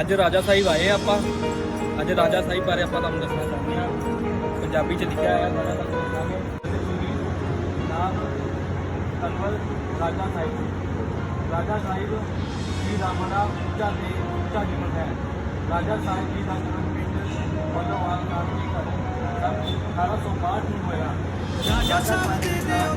ਅੱਜ ਰਾਜਾ ਸਾਹਿਬ ਆਏ ਆ ਆਪਾਂ। ਅੱਜ ਰਾਜਾ ਸਾਹਿਬ ਬਾਰੇ ਆਪਾਂ ਤੁਹਾਨੂੰ ਦੱਸਣਾ ਚਾਹੁੰਦੇ ਹਾਂ ਪੰਜਾਬੀ ਚ ਲਿਖਿਆ ਹੈ ਰਾਜਾ ਸਾਹਿਬ ਦੱਸਾਂਗੇ ਨਾਮ। ਕਨਵਲ ਰਾਜਾ ਸਾਹਿਬ। ਰਾਜਾ ਸਾਹਿਬ ਜੀ ਦਾ ਬੜਾ ਉੱਚਾ ਤੇ ਉੱਚਾ ਜੀਵਨ ਹੈ। ਰਾਜਾ ਸਾਹਿਬ ਜੀ ਦਾ ਜਨਮ ਪਿੰਡ ਵੱਲੋਵਾਲ ਕਾਂਜੀ ਕਰ ਸਨ 1862 ਨੂੰ ਹੋਇਆ। ਰਾਜਾ ਸਾਹਿਬ ਦੇ ਦਿਓ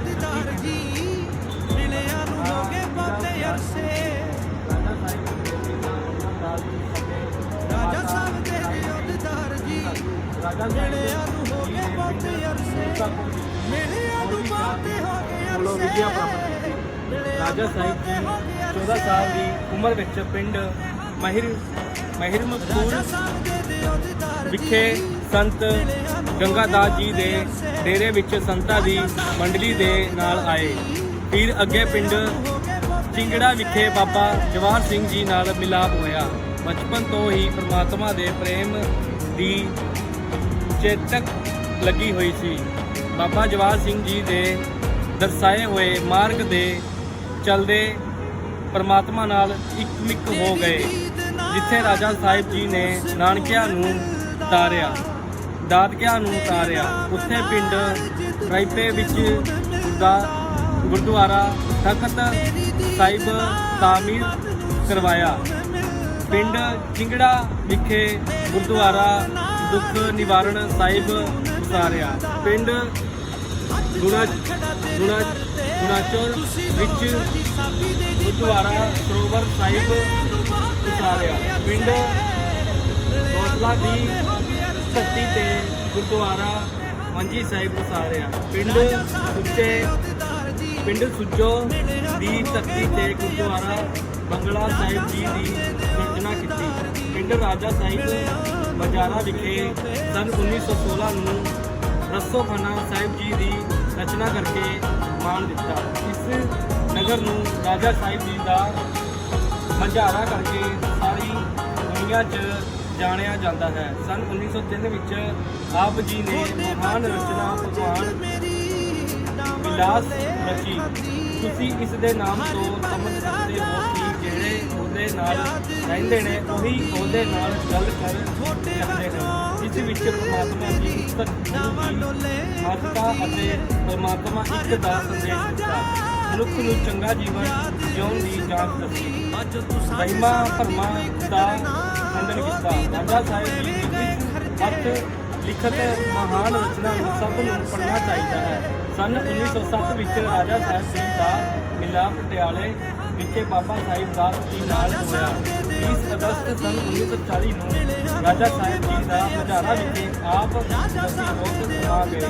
ਮਿਲਿਆ ਨੂੰ ਹੋ ਗਏ ਬਹੁਤੇ ਅਰਸੇ। ਮਿਲਿਆ ਨੂੰ ਬਹੁਤੇ ਹੋ ਗਏ ਕੋਲੋਂ ਅਰਸੇ। ਵਿਦਿਆ ਪ੍ਰਾਪਤ ਕੀਤੀ ਰਾਜਾ ਸਾਹਿਬ ਜੀ 14 ਸਾਲ ਦੀ ਉਮਰ ਵਿੱਚ ਪਿੰਡ ਮਹਿਰ ਦੀਦਾਰ ਜੀ ਵਿਖੇ ਸੰਤ ਗੰਗਾਦਾਸ ਜੀ ਦੇ ਡੇਰੇ ਵਿੱਚ ਸੰਤਾਂ ਦੀ ਮੰਡਲੀ ਦੇ ਨਾਲ ਆਏ। ਫਿਰ ਅੱਗੇ ਪਿੰਡ ਚਿੰਗੜਾ ਵਿਖੇ ਬਾਬਾ ਜਵਾਹਰ ਸਿੰਘ ਜੀ ਨਾਲ ਮਿਲਾਪ ਹੋਇਆ। ਬਚਪਨ ਤੋਂ ਹੀ ਪ੍ਰਮਾਤਮਾ ਦੇ ਪ੍ਰੇਮ ਦੀ ਚੇਤਕ ਲੱਗੀ ਹੋਈ ਸੀ। ਬਾਬਾ ਜਵਾਹਰ ਸਿੰਘ ਜੀ ਦੇ ਦਰਸਾਏ ਹੋਏ ਮਾਰਗ ਦੇ ਚਲਦੇ ਪਰਮਾਤਮਾ ਨਾਲ ਇੱਕਮਿਕ ਹੋ ਗਏ, ਜਿੱਥੇ ਰਾਜਾ ਸਾਹਿਬ ਜੀ ਨੇ ਨਾਨਕਿਆਂ ਨੂੰ ਤਾਰਿਆ, ਦਾਦਕਿਆਂ ਨੂੰ ਤਾਰਿਆ। ਉੱਥੇ ਪਿੰਡ ਰਾਈਪੇ ਵਿੱਚ ਦਾ ਗੁਰਦੁਆਰਾ ਤਖਤ ਸਾਹਿਬ ਤਾਮੀਰ ਕਰਵਾਇਆ। ਪਿੰਡ ਚਿੰਗੜਾ ਵਿਖੇ ਗੁਰਦੁਆਰਾ ਦੁੱਖ ਨਿਵਾਰਣ ਸਾਹਿਬ ਉਸਾਰਿਆ। ਪਿੰਡ ਗੁਣਾ ਗੁਣਾ ਗੁਣਾਚੌਰ ਵਿੱਚ ਗੁਰਦੁਆਰਾ ਸਰੋਵਰ ਸਾਹਿਬ ਉਸਾਰਿਆ। ਪਿੰਡ ਗੋਸਲਾ ਦੀ ਧਰਤੀ ਤੇ ਗੁਰਦੁਆਰਾ ਮੰਜੀ ਸਾਹਿਬ ਉਸਾਰਿਆ। ਪਿੰਡ ਸੁੱਚੇ ਪਿੰਡ ਸੁੱਜੋ ਦੀ ਧਰਤੀ ਤੇ ਗੁਰਦੁਆਰਾ ਬੰਗਲਾ ਸਾਹਿਬ ਜੀ ਦੀ ਰਚਨਾ ਕੀਤੀ। ਪਿੰਡ ਰਾਜਾ ਸਾਹਿਬ ਬਜਾਰਾ ਵਿਖੇ ਸਨ 1916 ਨੂੰ ਰਸੋਖਾਨਾ ਸਾਹਿਬ ਜੀ ਦੀ ਰਚਨਾ ਕਰਕੇ ਮਾਣ ਦਿੱਤਾ। ਇਸ ਨਗਰ ਨੂੰ ਰਾਜਾ ਸਾਹਿਬ ਜੀ ਦਾ ਮਝਾਰਾ ਕਰਕੇ ਸਾਰੀ ਦੁਨੀਆ 'ਚ ਜਾਣਿਆ ਜਾਂਦਾ ਹੈ। ਸਨ 1903 ਵਿੱਚ ਆਪ ਜੀ ਨੇ ਮਹਾਨ ਰਚਨਾ ਭਗਵਾਨ ਵਿਲਾਸ ਰਚੀ। ਤੁਸੀਂ ਇਸ ਦੇ ਨਾਮ ਤੋਂ ਸਮਝ ਸਕਦੇ ਹੋ ਕਿ ਜਿਹੜੇ ਉਹਦੇ ਨਾਲ ਰਹਿੰਦੇ ਨੇ, ਉਹੀ ਉਹਦੇ ਨਾਲ ਗੱਲ ਕਰ ਸਕਦੇ ਹਨ ਇਸ ਵਿੱਚ ਪਰਮਾਤਮਾ ਦੀ ਉਸਤਤ ਗੁਰੂ ਅਤੇ ਪਰਮਾਤਮਾ ਇੱਕ ਦਾ ਸੰਦੇਸ਼ ਦਿੱਤਾ ਮਨੁੱਖ ਨੂੰ ਚੰਗਾ ਜੀਵਨ ਜਿਉਣ ਦੀ ਜਾਂਚ ਦੱਸੀ ਮਹਿਮਾ ਭਰਮਾਂ ਦਾ ਖੰਡਨ ਕੀਤਾ। ਰਾਜਾ ਸਾਹਿਬ ਜੀ ਦੀ ਹੱਥ ਲਿਖਤ ਮਹਾਨ ਰਚਨਾ ਨੂੰ ਸਭ ਨੂੰ ਪੜ੍ਹਨਾ ਚਾਹੀਦਾ ਹੈ। ਸਨ 1907 ਵਿੱਚ ਰਾਜਾ ਸਾਹਿਬ ਜੀ ਦਾ ਮਿਲਾ ਪਟਿਆਲੇ ਵਿਖੇ ਬਾਬਾ ਸਾਹਿਬ ਦਾਸ ਜੀ ਨਾਲ ਹੋਇਆ? 30 ਅਗਸਤ ਸਨ 1940 ਨੂੰ ਰਾਜਾ ਸਾਹਿਬ ਜੀ ਦਾ ਹਜ਼ਾਰਾ ਵਿਖੇ ਆਪ ਅਸੀਂ ਬਹੁਤ ਸਮਾ ਗਏ।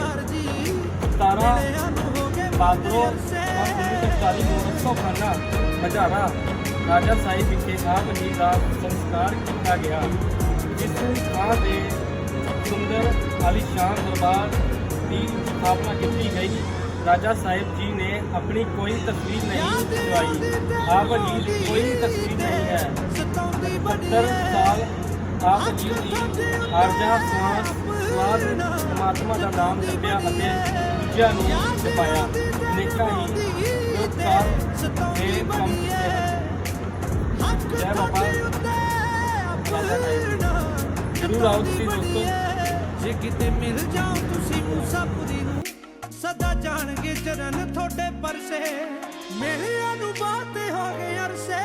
17 ਬਾਦਰੋ 1940 ਨੂੰ ਰਸੋਖਾਨਾ ਹਜ਼ਾਰਾ ਰਾਜਾ ਸਾਹਿਬ ਵਿਖੇ ਆਪ ਜੀ ਦਾ ਸੰਸਕਾਰ ਕੀਤਾ ਗਿਆ। ਜਿਸ ਥਾਂ ਦੇ ਸੁੰਦਰ ਆਲੀਸ਼ਾਨ ਦਰਬਾਰ ਦੀ ਸਥਾਪਨਾ ਕੀਤੀ ਗਈ। ਰਾਜਾ ਸਾਹਿਬ ਜੀ ਨੇ ਆਪਣੀ ਕੋਈ ਤਸਵੀਰ ਨਹੀਂ ਲਗਵਾਈ ਆਪ ਜੀ ਦੀ ਕੋਈ ਤਸਵੀਰ ਨਹੀਂ ਹੈ। 70 ਸਾਲ ਆਪ ਜੀ ਦੀ ਆਰਜਾ ਸਵਾਸ ਸਵਾਦ ਪਰਮਾਤਮਾ ਦਾ ਨਾਮ ਜਪਿਆ ਅਤੇ ਦੂਜਿਆਂ ਨੂੰ ਜਪਾਇਆ। ਨੇਕਾਂ ਹੀ ਲੋਕਾਰ ਦੇ ਕੰਮ ਜੈ ਬਾਬਾ ਰਾਜਾ ਸਾਹਿਬ ਜਰੂਰ ਆਓ ਤੁਸੀਂ ਦੋਸਤੋ। ਜੇ ਕਿਤੇ ਮਿਲ ਜਾਓ ਤੁਸੀਂ ਮੂਸਾਪੁਰੀ ਜਾਣਗੇ ਚਰਨ ਤੁਹਾਡੇ ਪਰਸੇ। ਮਿਲਿਆ ਨੂੰ ਬਾਤੇ ਹੋ ਗਏ ਅਰਸੇ।